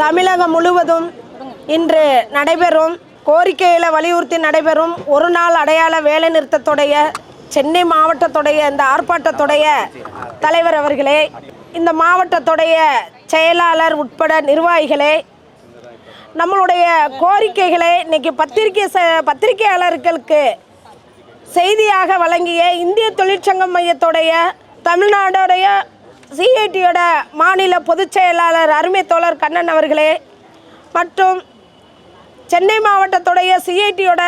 தமிழகம் முழுவதும் இன்று நடைபெறும் கோரிக்கையில் வலியுறுத்தி நடைபெறும் ஒரு நாள் அடையாள வேலை நிறுத்தத்துடைய சென்னை மாவட்டத்துடைய இந்த ஆர்ப்பாட்டத்துடைய தலைவர் அவர்களே இந்த மாவட்டத்துடைய செயலாளர் உட்பட நிர்வாகிகளே நம்மளுடைய கோரிக்கைகளை இன்னைக்கு பத்திரிகை ச- பத்திரிகையாளர்களுக்கு செய்தியாக வழங்கிய இந்திய தொழிற்சங்கம் மையத்துடைய தமிழ்நாடுடைய சிஐடியோட மாநில பொதுச் செயலாளர் அருமை தோழர் கண்ணன் அவர்களே மற்றும் சென்னை மாவட்டத்துடைய சிஐடியோட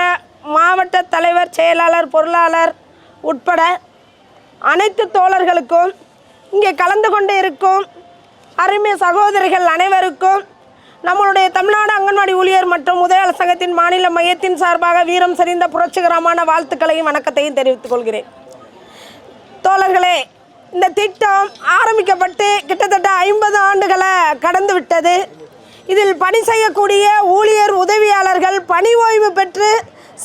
மாவட்ட தலைவர் செயலாளர் பொருளாளர் உட்பட அனைத்து தோழர்களுக்கும் இங்கே கலந்து கொண்டு இருக்கும் அருமை சகோதரிகள் அனைவருக்கும் நம்மளுடைய தமிழ்நாடு அங்கன்வாடி ஊழியர் மற்றும் உதயாள சங்கத்தின் மாநில மையத்தின் சார்பாக வீரம் சரிந்த புரட்சிகரமான வாழ்த்துக்களையும் வணக்கத்தையும் தெரிவித்துக் கொள்கிறேன். தோழர்களே இந்த திட்டம் ஆரம்பிக்கப்பட்டு கிட்டத்தட்ட ஐம்பது ஆண்டுகளை கடந்து விட்டது. இதில் பணி செய்யக்கூடிய ஊழியர் உதவியாளர்கள் பணி ஓய்வு பெற்று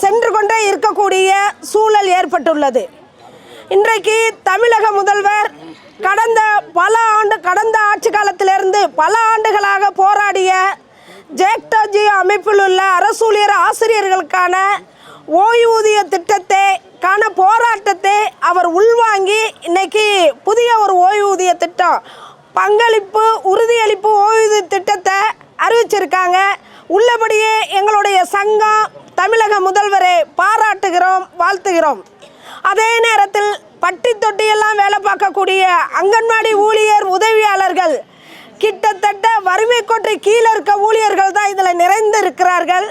சென்று கொண்டே இருக்கக்கூடிய சூழல் ஏற்பட்டுள்ளது. இன்றைக்கு தமிழக முதல்வர் கடந்த பல ஆண்டு கடந்த ஆட்சி காலத்திலிருந்து பல ஆண்டுகளாக போராடிய ஜேக்டோஜி அமைப்பில் உள்ள அரசூழியர் ஆசிரியர்களுக்கான ஓய்வூதிய திட்டத்தை கான போராட்டத்தை அவர் உள்வாங்கி இன்னைக்கு புதிய ஒரு ஓய்வூதிய திட்டம். பங்களிப்பு உறுதியளிப்பு ஓய்வூதிய திட்டத்தை அறிவிச்சிருக்காங்க. உள்ளபடியே எங்களுடைய சங்கம் தமிழக முதல்வரை பாராட்டுகிறோம் வாழ்த்துகிறோம். அதே நேரத்தில் பட்டி தொட்டியெல்லாம் வேலை பார்க்கக்கூடிய அங்கன்வாடி ஊழியர் உதவியாளர்கள் கிட்டத்தட்ட வறுமை கோட்டை கீழே இருக்க ஊழியர்கள் தான் இதில் நிறைந்து இருக்கிறார்கள்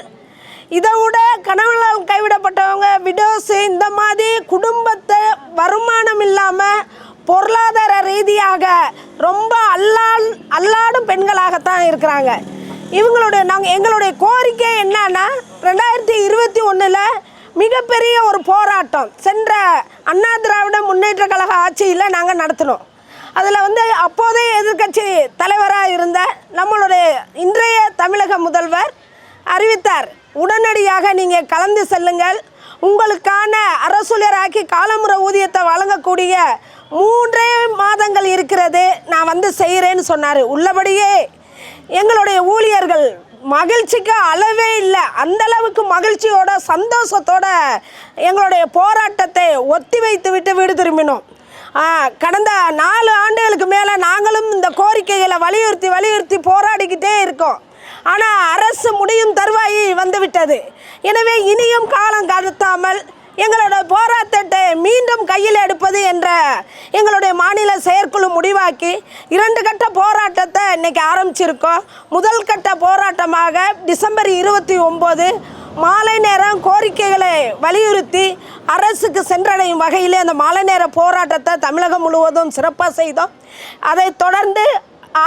இதை விட கணவனால் கைவிடப்பட்டவங்க விடோஸு இந்த மாதிரி குடும்பத்தை வருமானம் இல்லாமல் பொருளாதார ரீதியாக ரொம்ப அல்லால் அல்லாடும் பெண்களாகத்தான் இருக்கிறாங்க. இவங்களுடைய நாங்கள் எங்களுடைய கோரிக்கை என்னன்னா ரெண்டாயிரத்தி இருபத்தி ஒன்றில் மிகப்பெரிய ஒரு போராட்டம் சென்ற அண்ணா திராவிட முன்னேற்ற கழக ஆட்சியில் நாங்கள் நடத்தினோம். அதில் வந்து அப்போதைய எதிர்க்கட்சி தலைவராக இருந்த நம்மளுடைய இன்றைய தமிழக முதல்வர் அறிவித்தார். உடனடியாக நீங்கள் கலந்து செல்லுங்கள். உங்களுக்கான அரசுலராக்கி காலமுறை ஊதியத்தை வழங்கக்கூடிய மூன்றே மாதங்கள் இருக்கிறது. நான் வந்து செய்கிறேன்னு சொன்னார். உள்ளபடியே எங்களுடைய ஊழியர்கள் மகிழ்ச்சிக்கு அளவே இல்லை. அந்த அளவுக்கு மகிழ்ச்சியோட சந்தோஷத்தோட எங்களுடைய போராட்டத்தை ஒத்தி வைத்து விட்டு வீடு திரும்பினோம். கடந்த நாலு ஆண்டுகளுக்கு மேலே நாங்களும் இந்த கோரிக்கைகளை வலியுறுத்தி வலியுறுத்தி போராடிக்கிட்டே இருக்கோம். ஆனால் அரசு முடியும் தருவாயி வந்துவிட்டது. எனவே இனியும் காலம் கடத்தாமல் எங்களோட போராட்டத்தை மீண்டும் கையில் எடுப்பது என்ற எங்களுடைய மாநில செயற்குழு முடிவாக்கி இரண்டு கட்ட போராட்டத்தை இன்னைக்கு ஆரம்பிச்சிருக்கோம். முதல் கட்ட போராட்டமாக டிசம்பர் இருபத்தி ஒம்பது மாலை நேரம் கோரிக்கைகளை வலியுறுத்தி அரசுக்கு சென்றடையும் வகையிலே அந்த மாலை நேர போராட்டத்தை தமிழகம் முழுவதும் சிறப்பாக செய்தோம். அதை தொடர்ந்து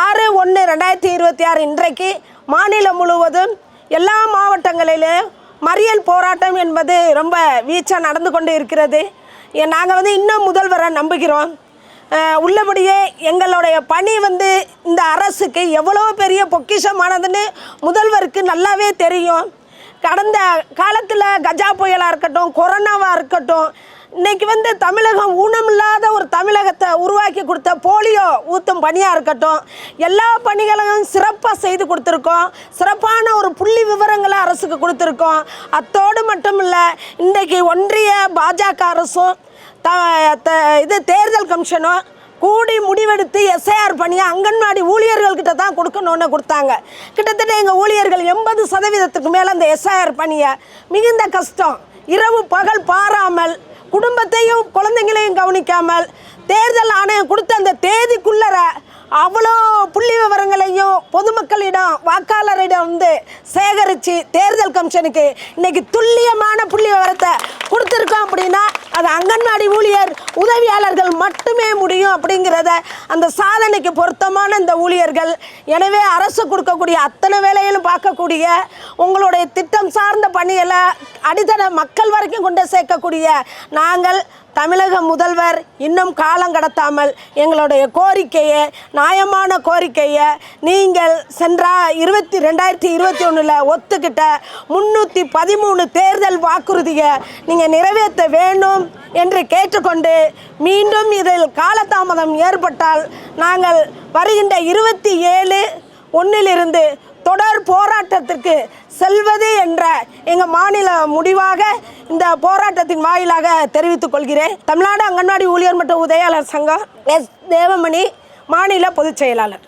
ஆறு ஒன்று ரெண்டாயிரத்தி இருபத்தி ஆறு இன்றைக்கு மாநிலம் முழுவதும் எல்லா மாவட்டங்களிலும் மறியல் போராட்டம் என்பது ரொம்ப வீச்சாக நடந்து கொண்டு இருக்கிறது. நாங்கள் வந்து இன்னும் முதல்வரை நம்புகிறோம். உள்ளபடியே எங்களுடைய பணி வந்து இந்த அரசுக்கு எவ்வளோ பெரிய பொக்கிஷமானதுன்னு முதல்வருக்கு நல்லாவே தெரியும். கடந்த காலத்தில் கஜா புயலாக இருக்கட்டும் கொரோனாவாக இருக்கட்டும் இன்னைக்கு வந்து தமிழகம் ஊனமில்லாத ஒரு தமிழகத்தை உருவாக்கி கொடுத்த போலியோ ஊற்றும் பணியாக இருக்கட்டும் எல்லா பணிகளையும் சிறப்பாக செய்து கொடுத்துருக்கோம். சிறப்பான ஒரு புள்ளி விவரங்களை அரசுக்கு கொடுத்துருக்கோம். அத்தோடு மட்டும் இல்லை இன்றைக்கி ஒன்றிய பாஜக அரசும் த த- இது தேர்தல் கமிஷனும் கூடி முடிவெடுத்து எஸ்ஐஆர் பணியை அங்கன்வாடி ஊழியர்கள்கிட்ட தான் கொடுக்கணும்னு கொடுத்தாங்க. கிட்டத்தட்ட எங்கள் ஊழியர்கள் எண்பது சதவீதத்துக்கு மேலே அந்த எஸ்ஐஆர் பணியை மிகுந்த கஷ்டம் இரவு பகல் பாராமல் குடும்பத்தையும் குழந்தைங்களையும் கவனிக்காமல் தேர்தல் ஆணையம் கொடுத்த அந்த தேதிக்குள்ளர அவ்வளோ புள்ளி விவரங்களையும் பொதுமக்களிடம் வாக்காளரிடம் வந்து சேகரித்து தேர்தல் கமிஷனுக்கு இன்றைக்கி துல்லியமான புள்ளி விவரத்தை கொடுத்துருக்கோம் அப்படின்னா அது அங்கன்வாடி ஊழியர் உதவியாளர்கள் மட்டுமே முடியும் அப்படிங்கிறத அந்த சாதனைக்கு பொருத்தமான இந்த ஊழியர்கள். எனவே அரசு கொடுக்கக்கூடிய அத்தனை வேலையிலும் பார்க்கக்கூடிய உங்களுடைய திட்டம் சார்ந்த பணிகளை அடித்தள மக்கள் வரைக்கும் கொண்டு சேர்க்கக்கூடிய நாங்கள் தமிழக முதல்வர் இன்னும் காலம் கடத்தாமல் எங்களுடைய கோரிக்கையை நியாயமான கோரிக்கையை நீங்கள் சென்ற இருபத்தி ரெண்டாயிரத்தி இருபத்தி ஒன்றில் ஒத்துக்கிட்ட முன்னூற்றி பதிமூணு தேர்தல் வாக்குறுதியை நீங்கள் நிறைவேற்ற வேண்டும் என்று கேட்டுக்கொண்டு மீண்டும் இதில் காலதாமதம் ஏற்பட்டால் நாங்கள் வருகின்ற இருபத்தி ஏழு ஒன்றில் வந்து தொடர் போராட்டத்திற்கு செல்வது என்ற எங்கள் மாநில முடிவாக இந்த போராட்டத்தின் வாயிலாக தெரிவித்துக் கொள்கிறேன். தமிழ்நாடு அங்கன்வாடி ஊழியர் மற்றும் உதயாளர் சங்கம் எஸ். தேவமணி மாநில பொதுச் செயலாளர்.